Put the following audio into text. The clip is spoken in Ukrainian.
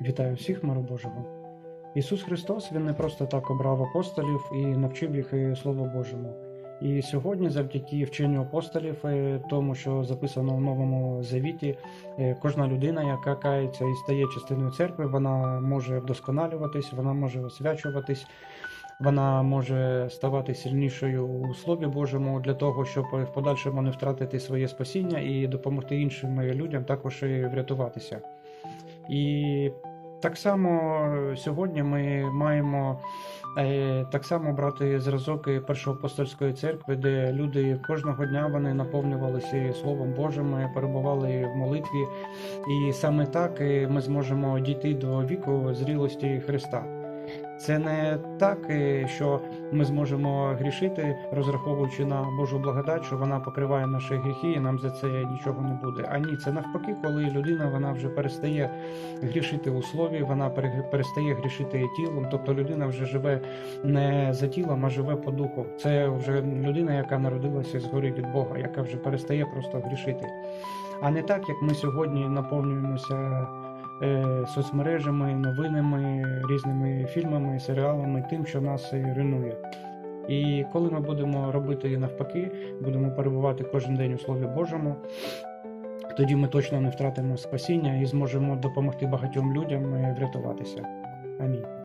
Вітаю всіх, миру Божого. Ісус Христос Він не просто так обрав апостолів і навчив їх і Божому. І сьогодні, завдяки вченню апостолів, е, тому що записано в Новому Завіті, е, кожна людина, яка кається і стає частиною церкви, вона може вдосконалюватись, вона може освячуватись, вона може ставати сильнішою у Слові Божому для того, щоб в подальшому не втратити своє спасіння і допомогти іншим людям також врятуватися. І так само сьогодні ми маємо е, так само брати зразок першоапостольської церкви, де люди кожного дня вони наповнювалися Словом Божим, е, перебували в молитві, і саме так е, ми зможемо дійти до віку зрілості Христа. Це не так, е, що ми зможемо грішити, розраховуючи на Божу благодать, що вона покриває наші гріхи, і нам за це нічого не буде. А ні, це навпаки, коли людина вона вже перестає грішити у слові, вона перестає грішити тілом. Тобто людина вже живе не за тілом, а живе по духу. Це вже людина, яка народилася згори від Бога, яка вже перестає просто грішити. А не так, як ми сьогодні наповнюємося соцмережами, новинами, різними фільмами, серіалами, тим, що нас е, руйнує. І коли ми будемо робити навпаки, будемо перебувати кожен день у Слові Божому, тоді ми точно не втратимо спасіння і зможемо допомогти багатьом людям е, врятуватися. Амінь.